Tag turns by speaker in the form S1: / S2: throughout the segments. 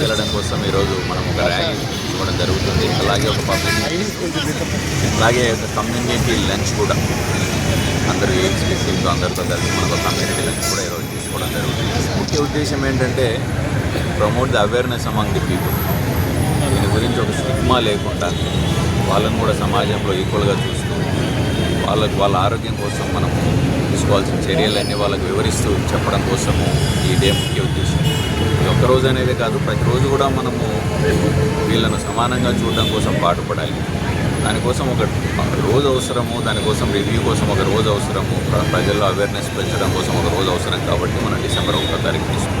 S1: వెళ్ళడం కోసం ఈరోజు మనం ఒక ర్యాలీ ఇవ్వడం జరుగుతుంది. అలాగే ఒక పబ్లిక్ అలాగే ఒక కమ్యూనిటీ లంచ్ కూడా. అందరూ ఎయిడ్స్ అందరితో కలిసి మనం ఒక కమ్యూనిటీ లంచ్ కూడా ఈరోజు తీసుకోవడం జరుగుతుంది. ముఖ్య ఉద్దేశం ఏంటంటే promote the awareness among the people దీని గురించి ఒక స్టిగ్మా లేకుండా వాళ్ళని కూడా సమాజంలో ఈక్వల్గా చూస్తూ వాళ్ళకు వాళ్ళ ఆరోగ్యం కోసం మనం తీసుకోవాల్సిన చర్యలన్నీ వాళ్ళకు వివరిస్తూ చెప్పడం కోసము ఈ డే ముఖ్య ఉద్దేశం. ఇది ఒక్కరోజు అనేది కాదు ప్రతిరోజు కూడా మనము వీళ్ళను సమానంగా చూడడం కోసం పాటుపడాలి. దానికోసం ఒక రోజు అవసరము దానికోసం రివ్యూ కోసం ఒక రోజు అవసరము ప్ర- ప్రజల్లో అవేర్నెస్ పెంచడం కోసం ఒక రోజు అవసరం కాబట్టి మనం డిసెంబర్ ఒకటో తారీఖు తీసుకుంటాం.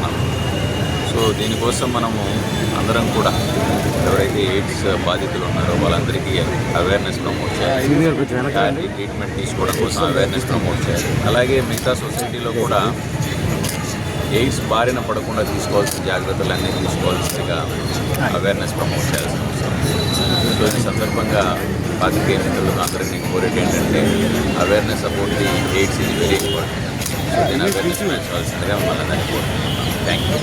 S1: సో దీనికోసం మనము అందరం కూడా ఎవరైతే ఎయిడ్స్ బాధితులు ఉన్నారో వాళ్ళందరికీ అవేర్నెస్ ప్రమోట్ చేయాలి. ట్రీట్మెంట్ తీసుకోవడం కోసం అవేర్నెస్ ప్రమోట్ చేయాలి. అలాగే మిగతా సొసైటీలో కూడా ఎయిడ్స్ బారిన పడకుండా తీసుకోవాల్సిన జాగ్రత్తలన్నీ తీసుకోవాల్సిందిగా అవేర్నెస్ ప్రమోట్ చేయాల్సిన అవసరం. సో ఈ సందర్భంగా పాత్రికేయ మిత్రులకు అందరినీ కోరేది ఏంటంటే awareness about the AIDS is very important so దీని అవేర్నెస్ పెంచవలసిందిగా మనందరినీ కోరుకుంటున్నాం థ్యాంక్ యూ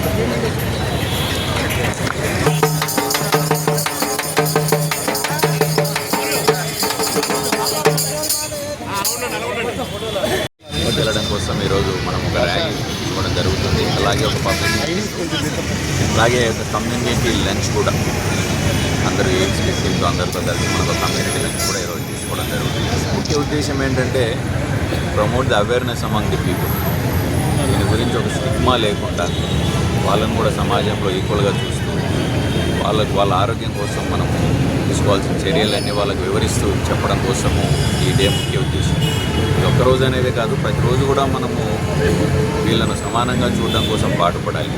S1: వెళ్ళడం కోసం ఈరోజు మనం ఒక ర్యాలీ ఇవ్వడం జరుగుతుంది. అలాగే ఒక పబ్లిక్ అలాగే ఒక కమ్యూనిటీ లంచ్ కూడా. అందరూ ఏజ్ వ్యక్తులతో అందరితో కలిసి మనం ఒక కమ్యూనిటీ లంచ్ కూడా ఈరోజు తీసుకోవడం జరుగుతుంది. ముఖ్య ఉద్దేశం ఏంటంటే promote the awareness among the people దీని గురించి ఒక స్టిగ్మా లేకుండా వాళ్ళని కూడా సమాజంలో ఈక్వల్గా చూస్తూ వాళ్ళకు వాళ్ళ ఆరోగ్యం కోసం మనం తీసుకోవాల్సిన చర్యలన్నీ వాళ్ళకు వివరిస్తూ చెప్పడం కోసము ఈ డే ముఖ్య ఉద్దేశం. ఇది ఒక్కరోజు అనేది కాదు ప్రతిరోజు కూడా మనము వీళ్ళను సమానంగా చూడడం కోసం పాటుపడాలి.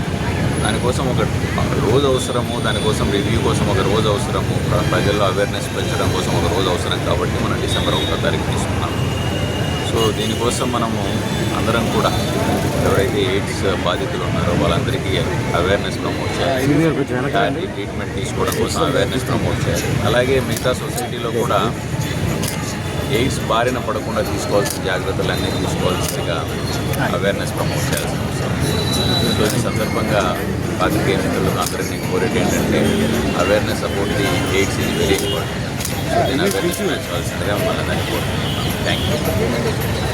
S1: దానికోసం ఒక రోజు అవసరము దానికోసం రివ్యూ కోసం ఒక రోజు అవసరము ప్రజల్లో అవేర్నెస్ పెంచడం కోసం ఒక రోజు అవసరం కాబట్టి మనం డిసెంబర్ ఒకటో తారీఖు సో దీనికోసం మనము అందరం కూడా ఎవరైతే ఎయిడ్స్ బాధితులు ఉన్నారో వాళ్ళందరికీ అవేర్నెస్ ప్రమోట్ చేయాలి. ట్రీట్మెంట్ తీసుకోవడం కోసం అవేర్నెస్ ప్రమోట్ చేయాలి. అలాగే మిగతా సొసైటీలో కూడా ఎయిడ్స్ బారిన పడకుండా తీసుకోవాల్సిన జాగ్రత్తలన్నీ తీసుకోవాల్సిందిగా అవేర్నెస్ ప్రమోట్ చేయాల్సిన అవసరం. సో ఈ సందర్భంగా పాత్రికేయ మిత్రులకు అందరినీ కోరేది ఏంటంటే awareness about the AIDS is very important Thank you.